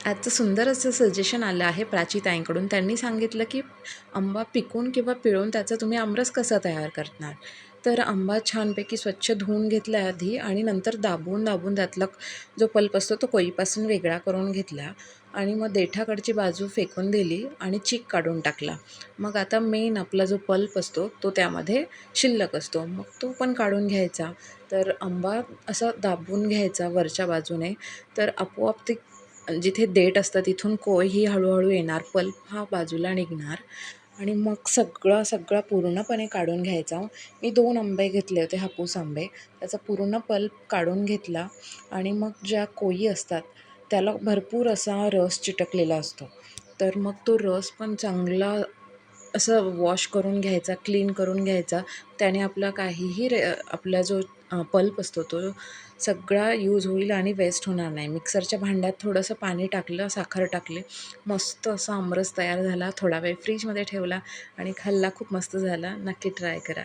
आजचं सुंदर असं सजेशन आलं आहे प्राचीताईंकडून त्यांनी सांगितलं की आंबा पिकून किंवा पिळून त्याचा तुम्ही आमरस कसा तयार करणार? तर आंबा छानपैकी स्वच्छ धुवून घेतला आधी आणि नंतर दाबून दाबून त्यातला जो पल्प असतो तो कोईपासून वेगळा करून घेतला आणि मग देठाकडची बाजू फेकून दिली आणि चीक काढून टाकला. मग आता मेन आपला जो पल्प असतो तो त्यामध्ये शिल्लक असतो. मग तो पण काढून घ्यायचा. तर आंबा असा दाबून घ्यायचा वरच्या बाजूने. तर आपोआप ते जिथे देठ असतं तिथून कोय ही हळूहळू येणार पल्प हा बाजूला निघणार आणि मग सगळा सगळा पूर्णपणे काढून घ्यायचा. मी दोन आंबे घेतले होते हापूस आंबे. त्याचा पूर्ण पल्प काढून घेतला आणि मग ज्या कोयी असतात त्याला भरपूर असा रस चिटकलेला असतो. तर मग तो रस पण चांगला असं वॉश करून घ्यायचा क्लीन करून घ्यायचा त्याने आपला काहीही रे आपला जो पल्प असतो तो सगळा यूज होईल आणि वेस्ट होणार नाही. मिक्सरच्या भांड्यात थोडंसं पाणी टाकलं साखर टाकले मस्त असा आमरस तयार झाला थोडा वेळ फ्रीजमध्ये ठेवला आणि खाल्ला खूप मस्त झाला. नक्की ट्राय करा.